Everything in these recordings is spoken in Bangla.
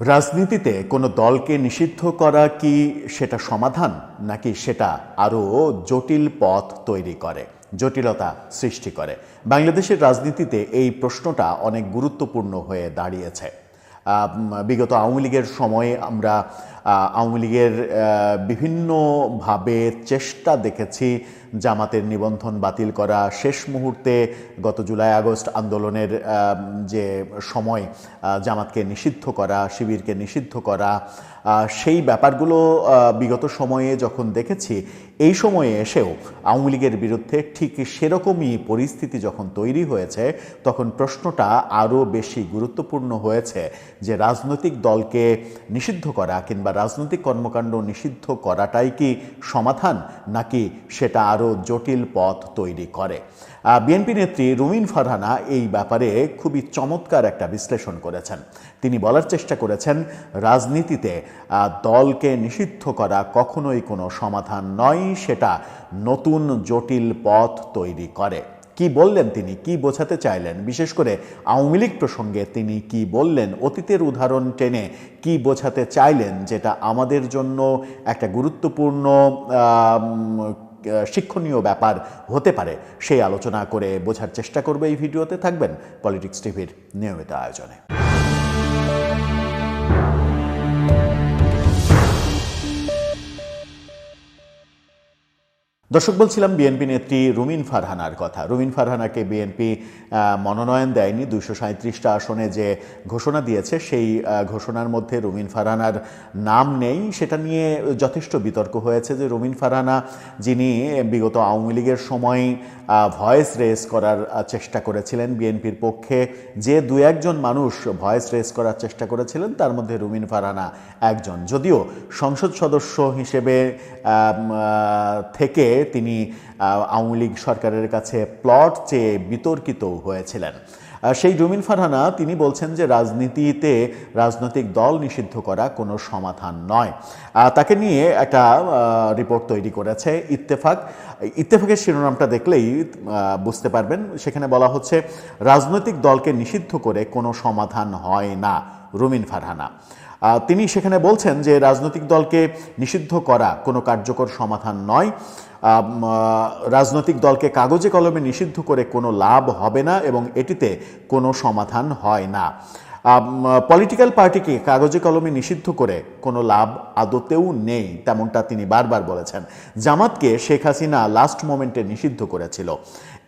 রাজনীতিতে কোনো দলকে নিষিদ্ধ করা কি সেটা সমাধান, নাকি সেটা আরও জটিল পথ তৈরি করে, জটিলতা সৃষ্টি করে? বাংলাদেশের রাজনীতিতে এই প্রশ্নটা অনেক গুরুত্বপূর্ণ হয়ে দাঁড়িয়েছে। বিগত আওয়ামী লীগের সময়ে আমরা আওয়ামী লীগের বিভিন্নভাবে চেষ্টা দেখেছি জামাতের নিবন্ধন বাতিল করা। শেষ মুহূর্তে গত জুলাই, আগস্ট আন্দোলনের যে সময় জামাতকে নিষিদ্ধ করা, শিবিরকে নিষিদ্ধ করা সেই ব্যাপারগুলো বিগত সময়ে যখন দেখেছি, এই সময়ে এসেও আওয়ামী লীগের বিরুদ্ধে ঠিক সেরকমই পরিস্থিতি যখন তৈরি হয়েছে, তখন প্রশ্নটা আরও বেশি গুরুত্বপূর্ণ হয়েছে যে রাজনৈতিক দলকে নিষিদ্ধ করা কিংবা রাজনৈতিক কর্মকাণ্ড নিষিদ্ধ করাটাই কি সমাধান, নাকি সেটা আরও জটিল পথ তৈরি করে? বিএনপি নেত্রী রুমিন ফারহানা এই ব্যাপারে খুবই চমৎকার একটা বিশ্লেষণ করেছেন। তিনি বলার চেষ্টা করেছেন, রাজনীতিতে দলকে নিষিদ্ধ করা কখনোই কোনো সমাধান নয়, সেটা নতুন জটিল পথ তৈরি করে। কি বললেন তিনি, কি বোঝাতে চাইলেন? বিশেষ করে আওয়ামী লীগ প্রসঙ্গে তিনি কি বললেন? অতীতের উদাহরণ টেনে কি বোঝাতে চাইলেন যেটা আমাদের জন্য একটা গুরুত্বপূর্ণ শিক্ষণীয় ব্যাপার হতে পারে? সেই আলোচনা করে বোঝার চেষ্টা করবে এই ভিডিওতে। থাকবেন পলিটিক্স টিভির নিয়মিত আয়োজনে। দর্শক, বলছিলাম বিএনপি নেত্রী রুমিন ফারহানার কথা। রুমিন ফারহানাকে বিএনপি মনোনয়ন দেয়নি। দুইশো সাঁত্রিশটা আসনে যে ঘোষণা দিয়েছে, সেই ঘোষণার মধ্যে রুমিন ফারহানার নাম নেই। সেটা নিয়ে যথেষ্ট বিতর্ক হয়েছে যে রুমিন ফারহানা, যিনি বিগত আওয়ামী লীগের সময় ভয়েস রেস করার চেষ্টা করেছিলেন বিএনপির পক্ষে, যে দু একজন মানুষ ভয়েস রেস করার চেষ্টা করেছিলেন, তার মধ্যে রুমিন ফারহানা একজন। যদিও সংসদ সদস্য হিসেবে থেকে তিনি আওয়ামী লীগ সরকারের কাছে প্লট চেয়ে বিতর্কিত হয়েছিলেন। সেই রুমিন ফারহানা তিনি বলছেন যে রাজনীতিতে রাজনৈতিক দল নিষিদ্ধ করা কোনো সমাধান নয়। তাকে নিয়ে একটা রিপোর্ট তৈরি করেছে ইত্তেফাক। ইত্তেফাকের শিরোনামটা দেখলেই বুঝতে পারবেন। সেখানে বলা হচ্ছে, রাজনৈতিক দলকে নিষিদ্ধ করে কোনো সমাধান হয় না, রুমিন ফারহানা তিনি সেখানে বলছেন যে রাজনৈতিক দলকে নিষিদ্ধ করা কোনো কার্যকর সমাধান নয়। রাজনৈতিক দলকে কাগজে কলমে নিষিদ্ধ করে কোনো লাভ হবে না এবং এটিতে কোনো সমাধান হয় না। পলিটিক্যাল পার্টিকে কাগজে কলমে নিষিদ্ধ করে কোনো লাভ আদতেও নেই, তেমনটা তিনি বারবার বলেছেন। জামাতকে শেখ হাসিনা লাস্ট মোমেন্টে নিষিদ্ধ করেছিল।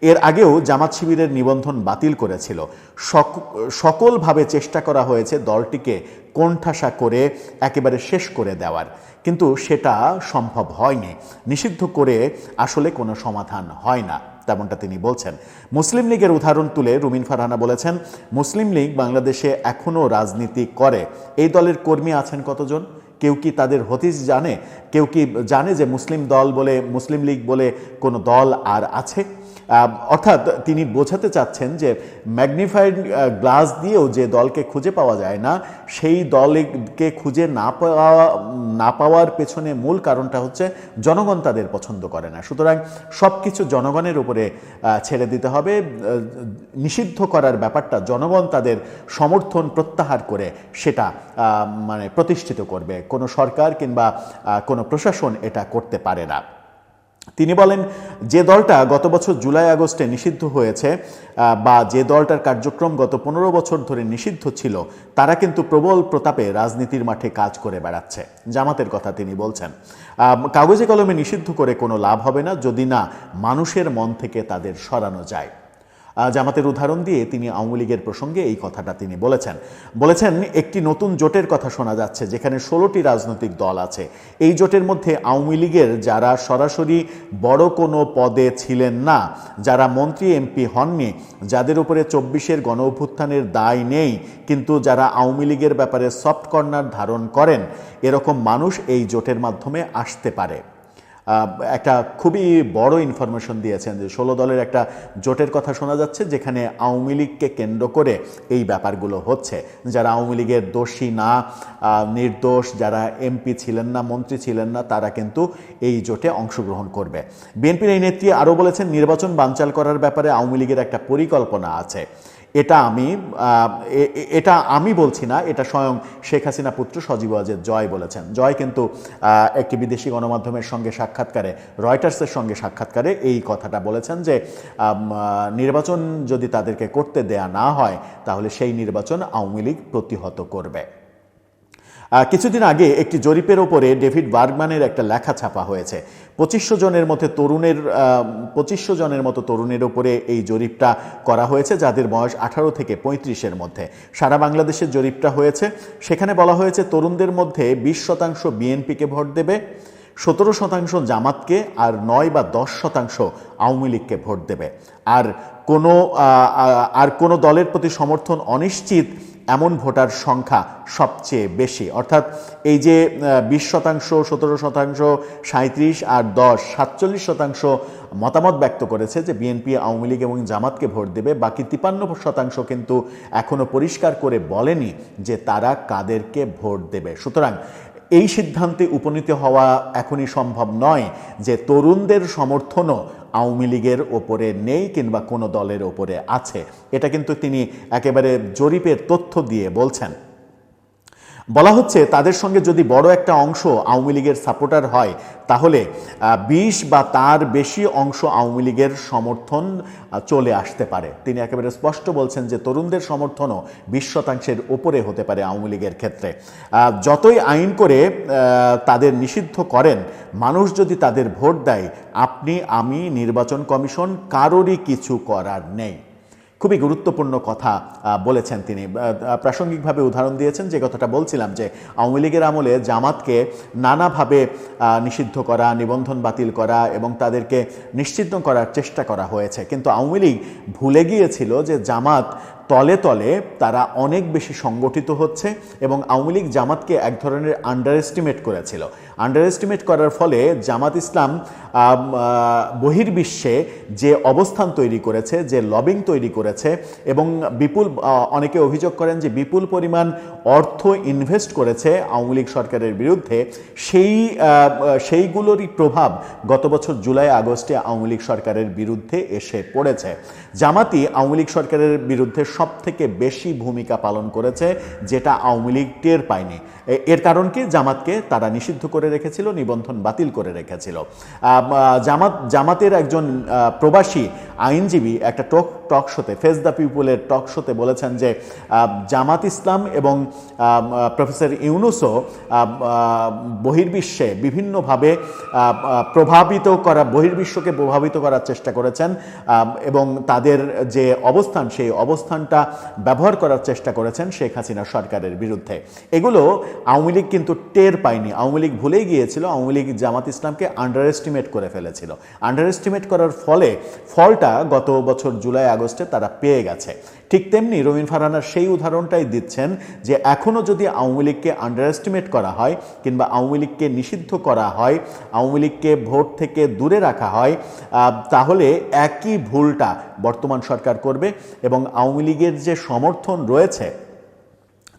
এর আগেও জামাত শিবিরের নিবন্ধন বাতিল করেছিল। সক- সকলভাবে চেষ্টা করা হয়েছে দলটিকে কোণঠাসা করে একেবারে শেষ করে দেওয়ার। কিন্তু সেটা সম্ভব হয়নি। নিষিদ্ধ করে আসলে কোনো সমাধান হয় না, তেমনটা তিনি বলছেন। মুসলিম লীগের উদাহরণ তুলে রুমিন ফারহানা বলেছেন, মুসলিম লীগ বাংলাদেশে এখনও রাজনীতি করে। এই দলের কর্মী আছেন কতজন? কেউ কি তাদের হতিস জানে? কেউ কি জানে যে মুসলিম দল বলে, মুসলিম লীগ বলে কোনো দল আর আছে? অর্থাৎ তিনি বোঝাতে চাচ্ছেন যে ম্যাগনিফাইড গ্লাস দিয়েও যে দলকে খুঁজে পাওয়া যায় না, সেই দলকে খুঁজে না পাওয়া, না পাওয়ার পেছনে মূল কারণটা হচ্ছে জনগণ তাদের পছন্দ করে না। সুতরাং সব কিছু জনগণের উপরে ছেড়ে দিতে হবে। নিষিদ্ধ করার ব্যাপারটা জনগণ তাদের সমর্থন প্রত্যাহার করে সেটা মানে প্রতিষ্ঠিত করবে। কোনো সরকার কিংবা কোনো প্রশাসন এটা করতে পারে না। তিনি বলেন, যে দলটা গত বছর জুলাই আগস্টে নিষিদ্ধ হয়েছে বা যে দলটার কার্যক্রম গত পনেরো বছর ধরে নিষিদ্ধ ছিল, তারা কিন্তু প্রবল প্রতাপে রাজনীতির মাঠে কাজ করে বেড়াচ্ছে। জামাতের কথা তিনি বলছেন। কাগজে কলমে নিষিদ্ধ করে কোনো লাভ হবে না যদি না মানুষের মন থেকে তাদের সরানো যায়। জামাতের উদাহরণ দিয়ে তিনি আওয়ামী লীগের প্রসঙ্গে এই কথাটা তিনি বলেছেন। বলেছেন, একটি নতুন জোটের কথা শোনা যাচ্ছে, যেখানে ষোলোটি রাজনৈতিক দল আছে। এই জোটের মধ্যে আওয়ামী লীগের যারা সরাসরি বড় কোনো পদে ছিলেন না, যারা মন্ত্রী, এমপি হননি, যাদের উপরে চব্বিশের গণ অভ্যুত্থানের দায় নেই, কিন্তু যারা আওয়ামী লীগের ব্যাপারে সফট কর্নার ধারণ করেন, এরকম মানুষ এই জোটের মাধ্যমে আসতে পারে। একটা খুবই বড় ইনফরমেশন দিয়েছেন যে ষোলো দলের একটা জোটের কথা শোনা যাচ্ছে, যেখানে আওয়ামী লীগকে কেন্দ্র করে এই ব্যাপারগুলো হচ্ছে। যারা আওয়ামী লীগের দোষী না নির্দোষ, যারা এমপি ছিলেন না, মন্ত্রী ছিলেন না, তারা কিন্তু এই জোটে অংশগ্রহণ করবে। বিএনপির এই নেত্রী আরও বলেছেন, নির্বাচন বানচাল করার ব্যাপারে আওয়ামী লীগের একটা পরিকল্পনা আছে। এটা আমি এটা আমি বলছি না, এটা স্বয়ং শেখ হাসিনা পুত্র সজীব ওয়াজেদ জয় বলেছেন। জয় কিন্তু একটি বিদেশি গণমাধ্যমের সঙ্গে সাক্ষাৎকারে, রয়টার্সের সঙ্গে সাক্ষাৎকারে এই কথাটা বলেছেন যে নির্বাচন যদি তাদেরকে করতে দেয়া না হয়, তাহলে সেই নির্বাচন আওয়ামী লীগ প্রতিহত করবে। কিছুদিন আগে একটি জরিপের ওপরে ডেভিড বার্গম্যানের একটা লেখা ছাপা হয়েছে। পঁচিশশো জনের মধ্যে তরুণের পঁচিশশো জনের মতো তরুণের ওপরে এই জরিপটা করা হয়েছে, যাদের বয়স আঠারো থেকে পঁয়ত্রিশের মধ্যে। সারা বাংলাদেশের জরিপটা হয়েছে। সেখানে বলা হয়েছে, তরুণদের মধ্যে বিশ শতাংশ বিএনপিকে ভোট দেবে, সতেরো শতাংশ জামাতকে আর নয় বা দশ শতাংশ আওয়ামী লীগকে ভোট দেবে। আর কোনো আর কোনো দলের প্রতি সমর্থন অনিশ্চিত এমন ভোটার সংখ্যা সবচেয়ে বেশি। অর্থাৎ এই যে বিশ শতাংশ, সতেরো শতাংশ সাঁত্রিশ আর দশ, সাতচল্লিশ শতাংশ মতামত ব্যক্ত করেছে যে বিএনপি, আওয়ামী লীগ এবং জামাতকে ভোট দেবে। বাকি তিপান্ন শতাংশ কিন্তু এখনও পরিষ্কার করে বলেনি যে তারা কাদেরকে ভোট দেবে। সুতরাং এই সিদ্ধান্তে উপনীত হওয়া এখনই সম্ভব নয় যে তরুণদের সমর্থনও আওয়ামী লীগের ওপরে নেই কিংবা কোনো দলের ওপরে আছে। এটা কিন্তু তিনি একেবারে জরিপের তথ্য দিয়ে বলছেন। বলা হচ্ছে তাদের সঙ্গে যদি বড় একটা অংশ আওয়ামী লীগের সাপোর্টার হয়, তাহলে বিশ বা তার বেশি অংশ আওয়ামী লীগের সমর্থন চলে আসতে পারে। তিনি একেবারে স্পষ্ট বলছেন যে তরুণদের সমর্থনও বিশ শতাংশের ওপরে হতে পারে আওয়ামী লীগের ক্ষেত্রে। যতই আইন করে তাদের নিষিদ্ধ করেন, মানুষ যদি তাদের ভোট দেয়, আপনি, আমি, নির্বাচন কমিশন, কারোরই কিছু করার নেই। খুবই গুরুত্বপূর্ণ কথা বলেছেন তিনি। প্রাসঙ্গিকভাবে উদাহরণ দিয়েছেন যে কথাটা বলছিলাম যে আওয়ামী লীগের আমলে জামাতকে নানাভাবে নিষিদ্ধ করা, নিবন্ধন বাতিল করা এবং তাদেরকে নিশ্চিত করার চেষ্টা করা হয়েছে। কিন্তু আওয়ামী লীগ ভুলে গিয়েছিল যে জামাত তলে তলে তারা অনেক বেশি সংগঠিত হচ্ছে এবং আওয়ামী লীগ জামাতকে এক ধরনের আন্ডার এস্টিমেট করেছিল। আন্ডার এস্টিমেট করার ফলে জামাত ইসলাম বহির্বিশ্বে যে অবস্থান তৈরি করেছে, যে লবিং তৈরি করেছে এবং বিপুল অনেকে অভিযোগ করেন যে বিপুল পরিমাণ অর্থ ইনভেস্ট করেছে আওয়ামী লীগ সরকারের বিরুদ্ধে। সেই সেইগুলোরই প্রভাব গত বছর জুলাই, আগস্টে আওয়ামী লীগ সরকারের বিরুদ্ধে এসে পড়েছে। জামাতি আওয়ামী লীগ সরকারের বিরুদ্ধে সব থেকে বেশি ভূমিকা পালন করেছে যেটা আওয়ামী লীগ টের পায়নি। এর কারণ কি? জামাতকে তারা নিষিদ্ধ করে রেখেছিল, নিবন্ধন বাতিল করে রেখেছিল। জামাত, জামাতের একজন প্রবাসী আইনজীবী একটা টক টক শোতে, ফেস দ্য পিপুলের টক শোতে বলেছেন যে জামাত ইসলাম এবং প্রফেসর ইউনুসও বহির্বিশ্বে বিভিন্নভাবে প্রভাবিত করা, বহির্বিশ্বকে প্রভাবিত করার চেষ্টা করেছেন এবং তাদের যে অবস্থান, সেই অবস্থানটা ব্যবহার করার চেষ্টা করেছেন শেখ হাসিনা সরকারের বিরুদ্ধে। এগুলো আওয়ামী লীগ কিন্তু টের পায়নি। আওয়ামী লীগ ভুলেই গিয়েছিল। আওয়ামী লীগ জামাত ইসলামকে আন্ডার এস্টিমেট করে ফেলেছিল। আন্ডার এস্টিমেট করার ফলে ফলটা গত বছর জুলাই, আগস্টে তারা পেয়ে গেছে। ঠিক তেমনি রবিন ফারহানার সেই উদাহরণটাই দিচ্ছেন যে এখনও যদি আওয়ামী লীগকে আন্ডার এস্টিমেট করা হয় কিংবা আওয়ামী লীগকে নিষিদ্ধ করা হয়, আওয়ামী লীগকে ভোট থেকে দূরে রাখা হয় তাহলে একই ভুলটা বর্তমান সরকার করবে এবং আওয়ামী লীগের যে সমর্থন রয়েছে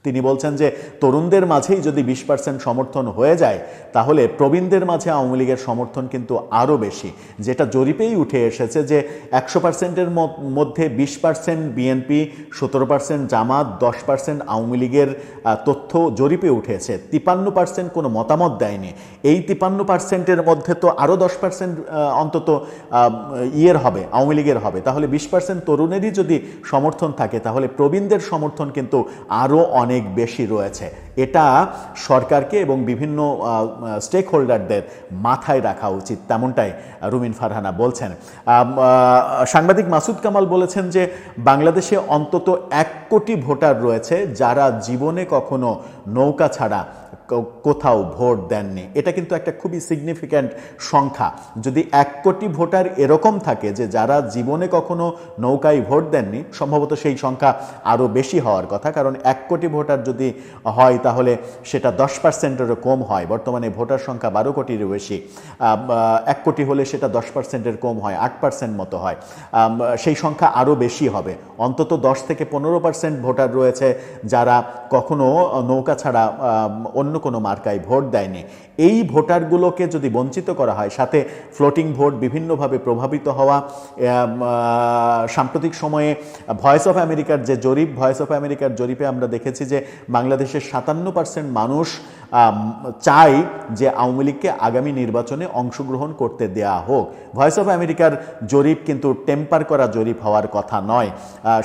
তিনি বলছেন যে তরুণদের মাঝেই যদি বিশ পার্সেন্ট সমর্থন হয়ে যায়, তাহলে প্রবীণদের মাঝে আওয়ামী লীগের সমর্থন কিন্তু আরও বেশি। যেটা জরিপেই উঠে এসেছে যে একশো পার্সেন্টের মধ্যে বিশ পার্সেন্ট বিএনপি, সতেরো পার্সেন্ট জামাত, দশ পার্সেন্ট আওয়ামী লীগের তথ্য জরিপে উঠেছে। তিপান্ন পার্সেন্ট কোনো মতামত দেয়নি। এই তিপান্ন পার্সেন্টের মধ্যে তো আরও দশ পার্সেন্ট অন্তত ইয়ের হবে, আওয়ামী লীগের হবে। তাহলে বিশ পার্সেন্ট তরুণেরই যদি সমর্থন থাকে, তাহলে প্রবীণদের সমর্থন কিন্তু আরও অনেক বেশি রয়েছে। এটা সরকারকে এবং বিভিন্ন স্টেক হোল্ডারদের মাথায় রাখা উচিত, তেমনটাই রুমিন ফারহানা বলছেন। সাংবাদিক মাসুদ কামাল বলেছেন যে বাংলাদেশে অন্তত এক কোটি ভোটার রয়েছে যারা জীবনে কখনো নৌকা ছাড়া কোথাও ভোট দেননি। এটা কিন্তু একটা খুবই সিগনিফিক্যান্ট সংখ্যা। যদি এক কোটি ভোটার এরকম থাকে যে যারা জীবনে কখনো নৌকায় ভোট দেননি, সম্ভবত সেই সংখ্যা আরও বেশি হওয়ার কথা। কারণ এক কোটি ভোটার যদি হয়, তাহলে সেটা দশ পার্সেন্টেরও কম হয়। বর্তমানে ভোটার সংখ্যা বারো কোটির বেশি। এক কোটি হলে সেটা দশ পার্সেন্টের কম হয়, আট পার্সেন্ট মতো হয়। সেই সংখ্যা আরও বেশি হবে। অন্তত দশ থেকে পনেরো পার্সেন্ট ভোটার রয়েছে যারা কখনো নৌকা ছাড়া অন্য কোনো মার্কায় ভোট দেয়নি। এই ভোটারগুলোকে যদি বঞ্চিত করা হয়, সাথে ফ্লোটিং ভোট বিভিন্নভাবে প্রভাবিত হওয়া সাম্প্রতিক সময়ে ভয়েস অফ আমেরিকার যে জরিপ ভয়েস অফ আমেরিকার জরিপে আমরা দেখেছি যে বাংলাদেশের সাতান্ন পার্সেন্ট মানুষ চাই যে আওয়ামী লীগকে আগামী নির্বাচনে অংশগ্রহণ করতে দেয়া হোক। ভয়েস অফ আমেরিকার জরিপ কিন্তু টেম্পার করা জরিপ হওয়ার কথা নয়।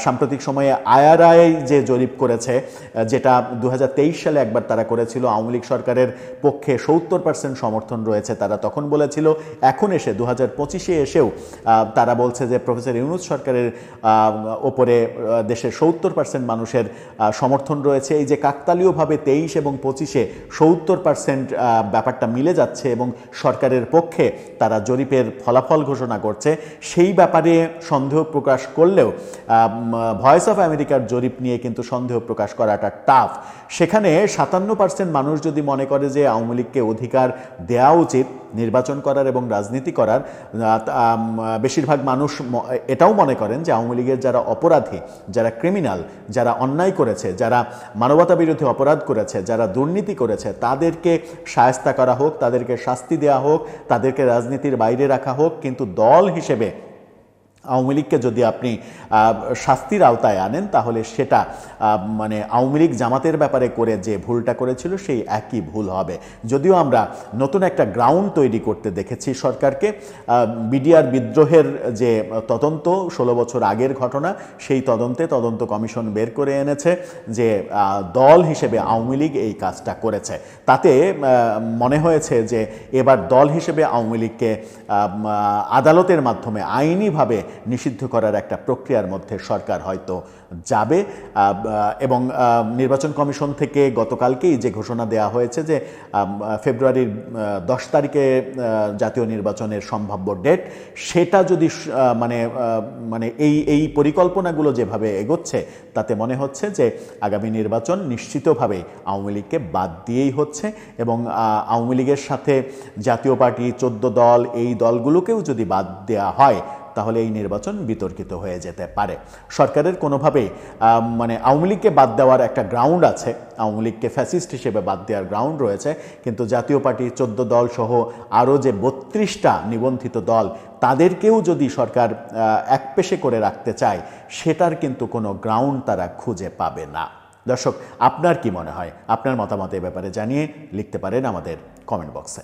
সাম্প্রতিক সময়ে আইআরআই যে জরিপ করেছে যেটা দু হাজার তেইশ সালে একবার তারা করেছিল, আওয়ামী লীগ সরকারের পক্ষে সত্তর পার্সেন্ট সমর্থন রয়েছে। তারা তখন বলেছিল, এখন এসে দু হাজার পঁচিশে এসেও তারা বলছে যে প্রফেসর ইউনুস সরকারের ওপরে দেশের সত্তর পার্সেন্ট মানুষের সমর্থন রয়েছে। এই যে কাকতালীয়ভাবে তেইশ এবং পঁচিশে সত্তর পার্সেন্ট ব্যাপারটা মিলে যাচ্ছে এবং সরকারের পক্ষে তারা জরিপের ফলাফল ঘোষণা করছে, সেই ব্যাপারে সন্দেহ প্রকাশ করলেও ভয়েস অফ আমেরিকার জরিপ নিয়ে কিন্তু সন্দেহ প্রকাশ করাটা টাফ সেখানে সাতান্ন পার্সেন্ট মানুষ যদি মনে করে যে আওয়ামী লীগকে অধিকার দেওয়া উচিত, নির্বাচন করার এবং রাজনীতি করার। বেশিরভাগ মানুষ এটাও মনে করেন যে আওয়ামী লীগের যারা অপরাধী, যারা ক্রিমিনাল যারা অন্যায় করেছে, যারা মানবতা বিরোধী অপরাধ করেছে, যারা দুর্নীতি করেছে, তাদেরকে সায়স্তা করা হোক, তাদেরকে শাস্তি দেওয়া হোক, তাদেরকে রাজনীতির বাইরে রাখা হোক, কিন্তু দল হিসেবে আওয়ামী লীগকে যদি আপনি শাস্তির আওতায় আনেন, তাহলে সেটা মানে আওয়ামী লীগ জামাতের ব্যাপারে করে যে ভুলটা করেছিল, সেই একই ভুল হবে। যদিও আমরা নতুন একটা গ্রাউন্ড তৈরি করতে দেখেছি সরকারকে বিডিআর বিদ্রোহের যে তদন্ত, ষোলো বছর আগের ঘটনা, সেই তদন্তে তদন্ত কমিশন বের করে এনেছে যে দল হিসেবে আওয়ামী লীগ এই কাজটা করেছে। তাতে মনে হয়েছে যে, এবার দল হিসেবে আওয়ামী লীগকে আদালতের মাধ্যমে আইনিভাবে নিষিদ্ধ করার একটা প্রক্রিয়ার মধ্যে সরকার হয়তো যাবে। এবং নির্বাচন কমিশন থেকে গতকালকেই যে ঘোষণা দেওয়া হয়েছে যে ফেব্রুয়ারির দশ তারিখে জাতীয় নির্বাচনের সম্ভাব্য ডেট, সেটা যদি মানে মানে এই এই পরিকল্পনাগুলো যেভাবে এগোচ্ছে, তাতে মনে হচ্ছে যে আগামী নির্বাচন নিশ্চিতভাবে আওয়ামী লীগকে বাদ দিয়েই হচ্ছে এবং আওয়ামী লীগের সাথে জাতীয় পার্টি, চোদ্দ দল, এই দলগুলোকেও যদি বাদ দেওয়া হয় তাহলে এই নির্বাচন বিতর্কিত হয়ে যেতে পারে। সরকারের কোনোভাবেই মানে আওয়ামী লীগকে বাদ দেওয়ার একটা গ্রাউন্ড আছে। আওয়ামী লীগকে ফ্যাসিস্ট হিসেবে বাদ দেওয়ার গ্রাউন্ড রয়েছে। কিন্তু জাতীয় পার্টি চোদ্দ দল সহ আরও যে বত্রিশটা নিবন্ধিত দল তাদেরকেও যদি সরকার আহ, একপেশে করে রাখতে চায় সেটার কিন্তু কোনো গ্রাউন্ড তারা খুঁজে পাবে না। দর্শক আপনার কি মনে হয়? আপনার মতামত এ ব্যাপারে জানিয়ে লিখতে পারেন আমাদের কমেন্ট বক্সে